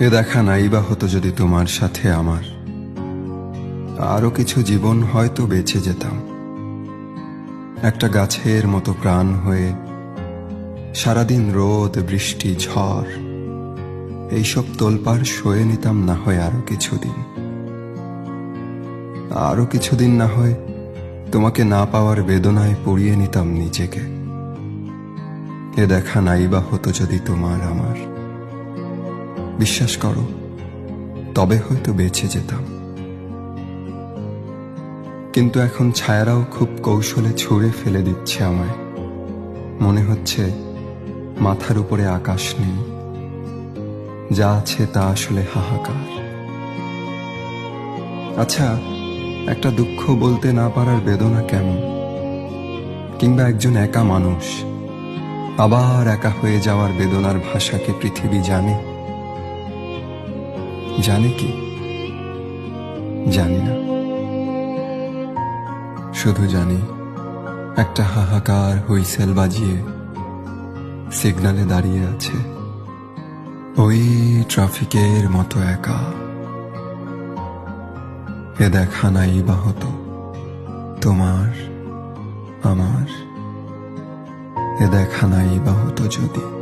এ দেখা নাই বা হতো যদি তোমার সাথে আমার। আরও কিছু জীবন হয়তো বেঁচে যেতাম। একটা গাছের মতো প্রাণ হয়ে সারাদিন রোদ, বৃষ্টি, ঝড়, এইসব তোলপাড় সয়ে নিতাম না হয় আরও কিছুদিন। আরও কিছুদিন না হয় তোমাকে না পাওয়ার বেদনায় পড়িয়ে নিতাম নিজেকে। এ দেখা নাই বা হতো যদি তোমার আমার। বিশ্বাস করো, তবে হয়তো বেঁচে যেতাম। কিন্তু এখন ছায়ারাও খুব কৌশলে ছুঁড়ে ফেলে দিচ্ছে আমায়। মনে হচ্ছে মাথার উপরে আকাশ নেই। যা আছে তা আসলে হাহাকার। আচ্ছা একটা দুঃখ বলতে না পারার বেদনা কেমন? কিংবা একজন একা মানুষ, আবার একা হয়ে যাওয়ার বেদনার ভাষাকে পৃথিবী জানে? জানে কি? জানি না। শুধু জানি, একটা হাহাকার হুইসেল বাজিয়ে সিগনালে দাঁড়িয়ে আছে। ওই ট্রাফিকের মতো একা। এ দেখা নাই বা হতো তোমার, আমার। এ দেখা নাই বা হতো যদি।